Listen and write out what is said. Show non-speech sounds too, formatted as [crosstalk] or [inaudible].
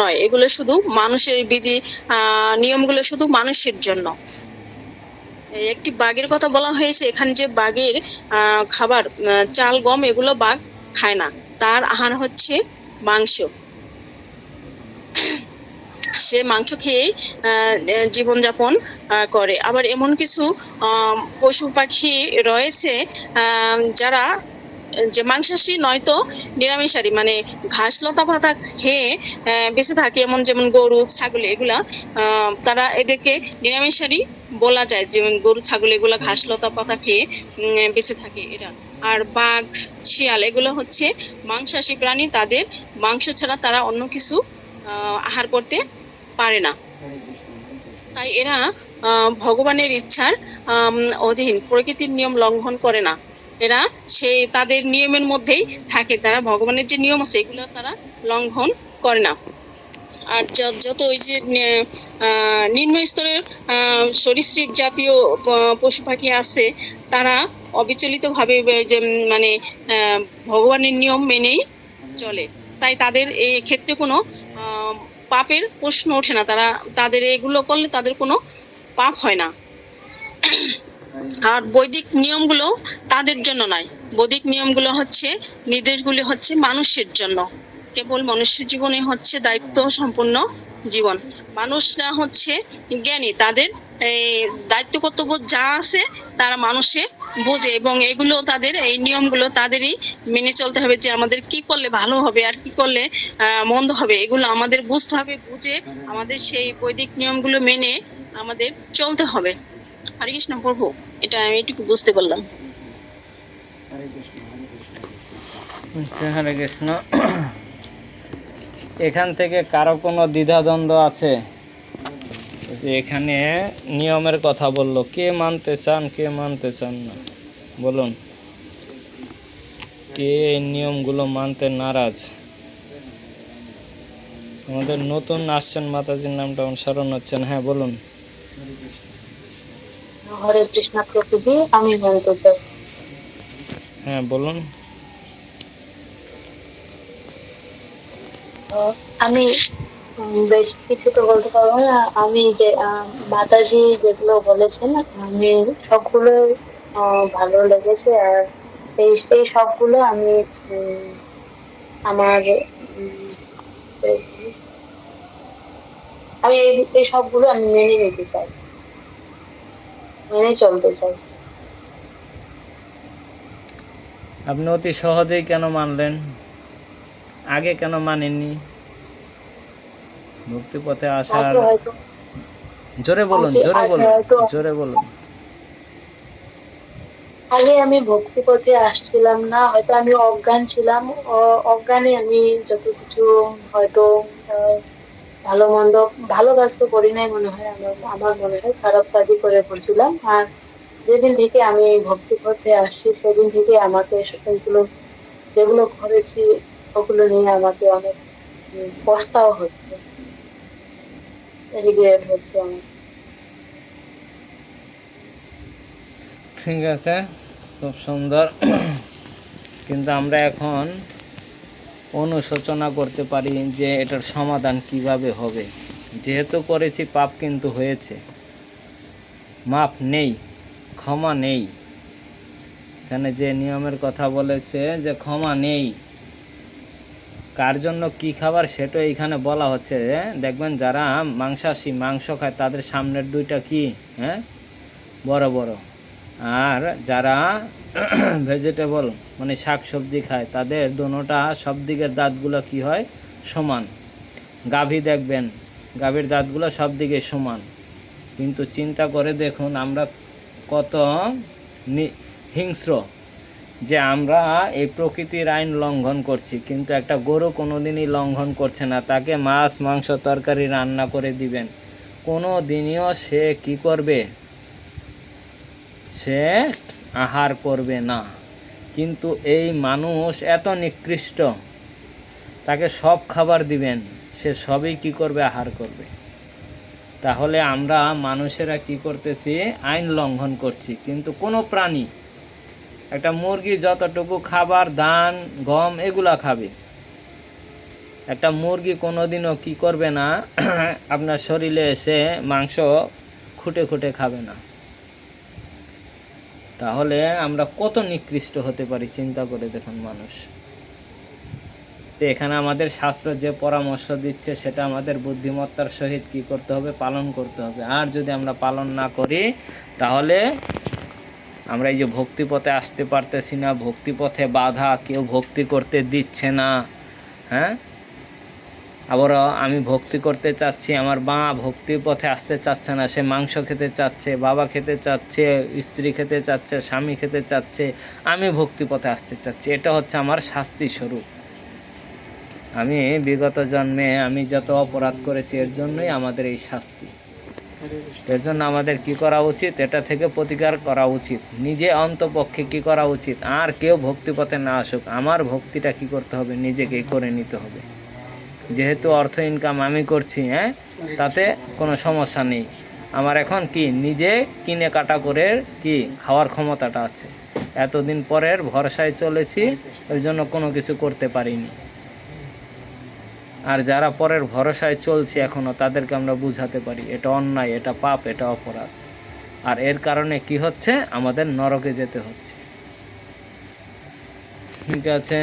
নয়, এগুলো শুধু মানুষের বিধি নিয়মগুলো শুধু মানুষের জন্য। একটি বাঘের কথা বলা হয়েছে, এখানে যে বাঘের খাবার চাল, গম, এগুলো বাঘ খায় না। তার আহার হচ্ছে মাংস। সে মাংস খেয়ে জীবনযাপন করে। আবার এমন কিছু পশু পাখি রয়েছে যারা যে মাংসাশী নয়তো নিরামিষারি মানে ঘাস লতা পাতা খেয়ে বেঁচে থাকে এমন যেমন গরু ছাগল এগুলা তারা এদেরকে নিরামিষারি বলা যায়। যেমন গরু ছাগল এগুলা ঘাস লতা পাতা খেয়ে বেঁচে থাকে এরা। আর বাঘ শিয়াল এগুলো হচ্ছে মাংসাশী প্রাণী তাদের মাংস ছাড়া তারা অন্য কিছু আহ, আহার করতে পারে না। তাই এরা ভগবানের ইচ্ছার অধীন প্রকৃতির নিয়ম লঙ্ঘন করে না। এরা সে তাদের নিয়মের মধ্যেই থাকে। তারা ভগবানের যে নিয়ম আছে, এগুলো তারা লঙ্ঘন করে না। আর যত ওই যে নিম্ন স্তরের সরীসৃপ জাতীয় পশু পাখি আছে, তারা অবিচলিতভাবে যে মানে ভগবানের নিয়ম মেনেই চলে। তাই তাদের এই ক্ষেত্রে কোনো পাপের প্রশ্ন ওঠে না। তারা, তাদের এগুলো করলে তাদের কোনো পাপ হয় না। আর বৈদিক নিয়মগুলো তাদের জন্য নয়। বৈদিক নিয়মগুলো হচ্ছে, নির্দেশগুলি হচ্ছে মানুষের জন্য। কেবল মনুষ্য জীবনে হচ্ছে দায়িত্ব সম্পন্ন জীবন। মানুষরা হচ্ছে জ্ঞানী, তাদের এই দায়িত্ব কর্তব্য যা আছে তারা মানুষে বোঝে এবং এগুলো তাদের, এই নিয়মগুলো তাদেরই মেনে চলতে হবে যে আমাদের কি করলে ভালো হবে আর কি করলে মন্দ হবে। এগুলো আমাদের বুঝতে হবে, বুঝে আমাদের সেই বৈদিক নিয়মগুলো মেনে আমাদের চলতে হবে। হরে কৃষ্ণ প্রভু। এটা আমি এইটুকু বুঝতে পারলাম। আচ্ছা হরে কৃষ্ণ। এখান থেকে কারও কোনো দ্বিধাদ্বন্দ্ব আছে? যে এখানে নিয়মের কথা বলল কে মানতে চান কে মানতে চান না? বলুন। কে এই নিয়মগুলো মানতে নারাজ? আমাদের নতুন আসছেন মাতাজির নামটা অনুসরণ হচ্ছেন। হ্যাঁ বলুন। হরে কৃষ্ণ প্রভুজি আমি জানতে চাই। হ্যাঁ বলুন। আমি বেশ কিছু তো বলতে পারব না। আমি যে মাতাজি যেগুলো বলেছেন আমি সবগুলো ভালো লেগেছে। আর এই এই সবগুলো আমি আমার আমি এই- এই সবগুলো আমি মেনে নিতে চাই। মেনে চলতে চাই। আপনি অতি সহজেই কেন মানলেন? আগে কেন মানেননি? মুক্তি পথে আসার জোরে বলুন জোরে বলুন জোরে বলুন। আগে আমি ভক্তি পথে আসছিলাম না হয়তো আমি অজ্ঞান ছিলাম। অজ্ঞানে আমি যত কিছু হয়তো ভালো মন্দ, ভালো কাজ তো করি নাই মনে হয়, আমার মনে হয় খারাপ কাজই করে পড়ছিলাম। আর যেদিন থেকে আমি ভক্তি পথে আসছি, সেদিন থেকে আমাকে সেগুলো, যেগুলো করেছি, ওগুলো নিয়ে আমাকে অনেক পস্তাও হচ্ছে রিগ্রেট হচ্ছে আমার। ঠিক আছে, খুব সুন্দর। কিন্তু আমরা এখন অনুশোচনা করতে পারি যে এটার সমাধান কীভাবে হবে। যেহেতু করেছি, পাপ কিন্তু হয়েছে। মাপ নেই, ক্ষমা নেই। এখানে যে নিয়মের কথা বলেছে যে ক্ষমা নেই, কার জন্য কি খাবার সেটা এখানে বলা হচ্ছে। দেখবেন যারা মাংসাশী মাংস খায়, তাদের সামনের দুইটা কি? হ্যাঁ? বড় বড়। আর যারা [clears throat] ভেজিটেবল মানে শাক সবজি খায়, তাদের দোনোটা সব দিকের দাঁতগুলো কি হয়? সমান। গাভী দেখবেন, গাভীর দাঁতগুলো সব দিকে সমান। কিন্তু চিন্তা করে দেখুন, আমরা কত হিংস্র যে আমরা এই প্রকৃতির আইন লঙ্ঘন করছি, কিন্তু একটা গরু কোনো দিনই লঙ্ঘন করছে না। তাকে মাছ, মাংস, তরকারি রান্না করে দিবেন। কোনো দিনও সে কি করবে? সে আহার করবে না। কিন্তু এই মানুষ এত নিকৃষ্ট, তাকে সব খাবার দিবেন, সে সবই কি করবে, আহার করবে। তাহলে আমরা মানুষেরা কি করতেছি, আইন লঙ্ঘন করছি। কিন্তু কোনো প্রাণী, একটা মুরগি যতটুকু খাবার, ধান, গম, এগুলা খাবে। একটা মুরগি কোনোদিনও কি করবে না, [clears throat] আপনার শরীরে এসে মাংস খুঁটে খুঁটে খাবে না। তাহলে আমরা কত নিকৃষ্ট হতে পারি, চিন্তা করে দেখুন মানুষ। তো এখানে আমাদের শাস্ত্র যে পরামর্শ দিচ্ছে, সেটা আমাদের বুদ্ধিমত্তার সহিত কি করতে হবে? পালন করতে হবে। আর যদি আমরা পালন না করি, তাহলে আমরা এই যে ভক্তিপথে আসতে পারতেছি না, ভক্তিপথে বাধা কেউ ভক্তি করতে দিচ্ছে না হ্যাঁ? আবারও আমি ভক্তি করতে চাচ্ছি, আমার মা ভক্তির পথে আসতে চাচ্ছে না, সে মাংস খেতে চাচ্ছে, বাবা খেতে চাচ্ছে, স্ত্রী খেতে চাচ্ছে, স্বামী খেতে চাচ্ছে, আমি ভক্তি পথে আসতে চাচ্ছি। এটা হচ্ছে আমার শাস্তি স্বরূপ। আমি বিগত জন্মে আমি যত অপরাধ করেছি, এর জন্যই আমাদের এই শাস্তি। এর জন্য আমাদের কি করা উচিত? এটা থেকে প্রতিকার করা উচিত। নিজে অন্তপক্ষে কি করা উচিত? আর কেউ ভক্তিপথে না আসুক, আমার ভক্তিটা কি করতে হবে? নিজেকে করে নিতে হবে। যেহেতু অর্থ ইনকাম আমি করছি হ্যাঁ তাতে কোনো সমস্যা নেই। আমার এখন কি, নিজে কিনে কাটা করে কি খাওয়ার ক্ষমতাটা আছে। এতদিন পরের ভরসায় চলেছি, ওই জন্য কোনো কিছু করতে পারিনি। আর যারা পরের ভরসায় চলছে এখনও তাদেরকে আমরা বুঝাতে পারি, এটা অন্যায়, এটা পাপ, এটা অপরাধ। আর এর কারণে কি হচ্ছে, আমাদের নরকে যেতে হচ্ছে। ঠিক আছে?